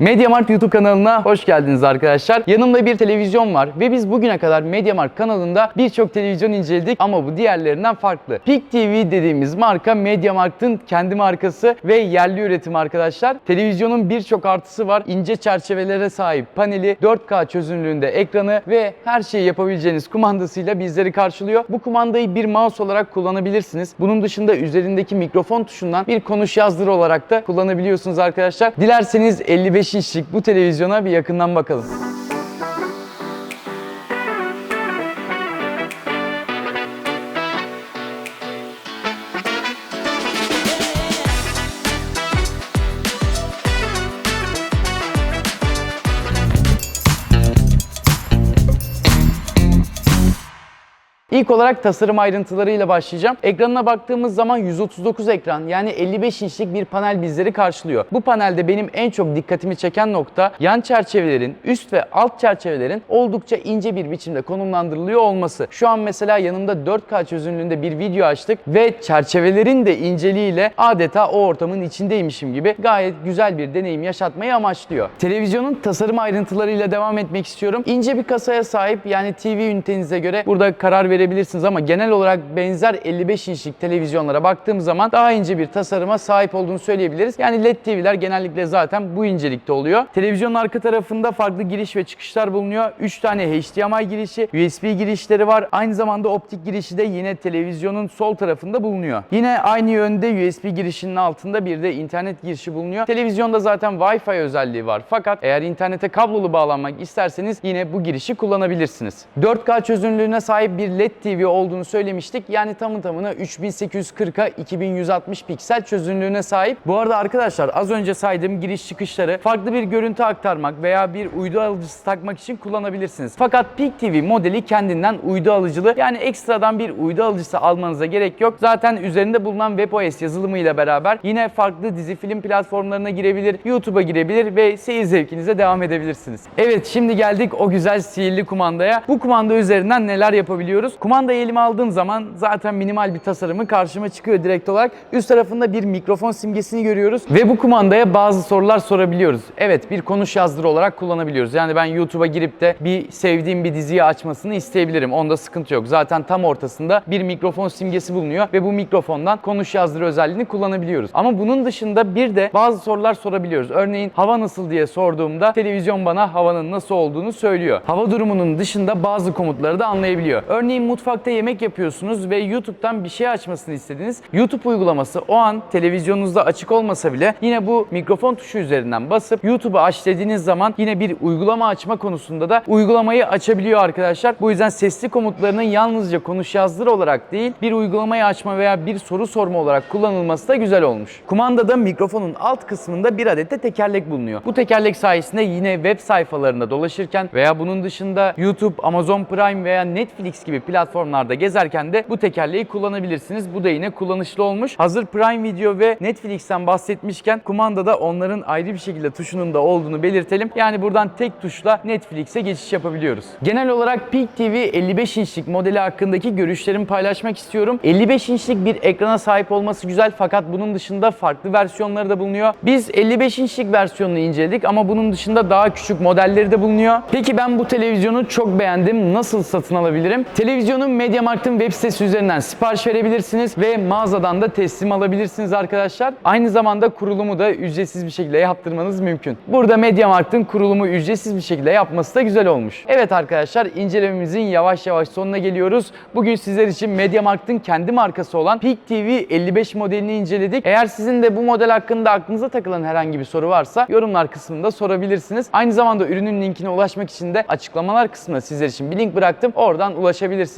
Mediamarkt YouTube kanalına hoş geldiniz arkadaşlar. Yanımda bir televizyon var ve biz bugüne kadar Mediamarkt kanalında birçok televizyon inceledik ama bu diğerlerinden farklı. Peak TV dediğimiz marka Mediamarkt'ın kendi markası ve yerli üretim arkadaşlar. Televizyonun birçok artısı var. İnce çerçevelere sahip paneli, 4K çözünürlüğünde ekranı ve her şeyi yapabileceğiniz kumandasıyla bizleri karşılıyor. Bu kumandayı bir mouse olarak kullanabilirsiniz. Bunun dışında üzerindeki mikrofon tuşundan bir konuş yazdır olarak da kullanabiliyorsunuz arkadaşlar. Dilerseniz 55 inçlik bu televizyona bir yakından bakalım. İlk olarak tasarım ayrıntılarıyla başlayacağım. Ekranına baktığımız zaman 139 ekran yani 55 inçlik bir panel bizleri karşılıyor. Bu panelde benim en çok dikkatimi çeken nokta yan çerçevelerin, üst ve alt çerçevelerin oldukça ince bir biçimde konumlandırılıyor olması. Şu an mesela yanımda 4K çözünürlüğünde bir video açtık ve çerçevelerin de inceliğiyle adeta o ortamın içindeymişim gibi gayet güzel bir deneyim yaşatmayı amaçlıyor. Televizyonun tasarım ayrıntılarıyla devam etmek istiyorum. İnce bir kasaya sahip yani TV ünitenize göre burada karar verebilirsiniz ama genel olarak benzer 55 inçlik televizyonlara baktığım zaman daha ince bir tasarıma sahip olduğunu söyleyebiliriz. Yani LED TV'ler genellikle zaten bu incelikte oluyor. Televizyonun arka tarafında farklı giriş ve çıkışlar bulunuyor. 3 tane HDMI girişi, USB girişleri var. Aynı zamanda optik girişi de yine televizyonun sol tarafında bulunuyor. Yine aynı yönde USB girişinin altında bir de internet girişi bulunuyor. Televizyonda zaten Wi-Fi özelliği var. Fakat eğer internete kablolu bağlanmak isterseniz yine bu girişi kullanabilirsiniz. 4K çözünürlüğüne sahip bir LED TV olduğunu söylemiştik. Yani tamı tamına 3840'a 2160 piksel çözünürlüğüne sahip. Bu arada arkadaşlar az önce saydığım giriş çıkışları farklı bir görüntü aktarmak veya bir uydu alıcısı takmak için kullanabilirsiniz. Fakat Peak TV modeli kendinden uydu alıcılı. Yani ekstradan bir uydu alıcısı almanıza gerek yok. Zaten üzerinde bulunan WebOS yazılımı ile beraber yine farklı dizi film platformlarına girebilir, YouTube'a girebilir ve seyir zevkinize devam edebilirsiniz. Evet şimdi geldik o güzel sihirli kumandaya. Bu kumanda üzerinden neler yapabiliyoruz? Kumandayı elime aldığım zaman zaten minimal bir tasarımı karşıma çıkıyor direkt olarak. Üst tarafında bir mikrofon simgesini görüyoruz ve bu kumandaya bazı sorular sorabiliyoruz. Evet bir konuş yazdır olarak kullanabiliyoruz. Yani ben YouTube'a girip de bir sevdiğim bir diziyi açmasını isteyebilirim. Onda sıkıntı yok. Zaten tam ortasında bir mikrofon simgesi bulunuyor ve bu mikrofondan konuş yazdır özelliğini kullanabiliyoruz. Ama bunun dışında bir de bazı sorular sorabiliyoruz. Örneğin hava nasıl diye sorduğumda televizyon bana havanın nasıl olduğunu söylüyor. Hava durumunun dışında bazı komutları da anlayabiliyor. Örneğin mutfakta yemek yapıyorsunuz ve YouTube'dan bir şey açmasını istediniz. YouTube uygulaması o an televizyonunuzda açık olmasa bile yine bu mikrofon tuşu üzerinden basıp YouTube'u aç dediğiniz zaman yine bir uygulama açma konusunda da uygulamayı açabiliyor arkadaşlar. Bu yüzden sesli komutlarının yalnızca konuş yazdır olarak değil bir uygulamayı açma veya bir soru sorma olarak kullanılması da güzel olmuş. Kumandada mikrofonun alt kısmında bir adet de tekerlek bulunuyor. Bu tekerlek sayesinde yine web sayfalarında dolaşırken veya bunun dışında YouTube, Amazon Prime veya Netflix gibi platformlarda gezerken de bu tekerleği kullanabilirsiniz. Bu da yine kullanışlı olmuş. Hazır Prime Video ve Netflix'ten bahsetmişken kumandada onların ayrı bir şekilde tuşunun da olduğunu belirtelim. Yani buradan tek tuşla Netflix'e geçiş yapabiliyoruz. Genel olarak Peak TV 55 inçlik modeli hakkındaki görüşlerimi paylaşmak istiyorum. 55 inçlik bir ekrana sahip olması güzel fakat bunun dışında farklı versiyonları da bulunuyor. Biz 55 inçlik versiyonunu inceledik ama bunun dışında daha küçük modelleri de bulunuyor. Peki ben bu televizyonu çok beğendim. Nasıl satın alabilirim? Televizyonu MediaMarkt'ın web sitesi üzerinden sipariş verebilirsiniz ve mağazadan da teslim alabilirsiniz arkadaşlar. Aynı zamanda kurulumu da ücretsiz bir şekilde yaptırmanız mümkün. Burada MediaMarkt'ın kurulumu ücretsiz bir şekilde yapması da güzel olmuş. Evet arkadaşlar incelememizin yavaş yavaş sonuna geliyoruz. Bugün sizler için MediaMarkt'ın kendi markası olan Peak TV 55 modelini inceledik. Eğer sizin de bu model hakkında aklınıza takılan herhangi bir soru varsa yorumlar kısmında sorabilirsiniz. Aynı zamanda ürünün linkine ulaşmak için de açıklamalar kısmına sizler için bir link bıraktım. Oradan ulaşabilirsiniz.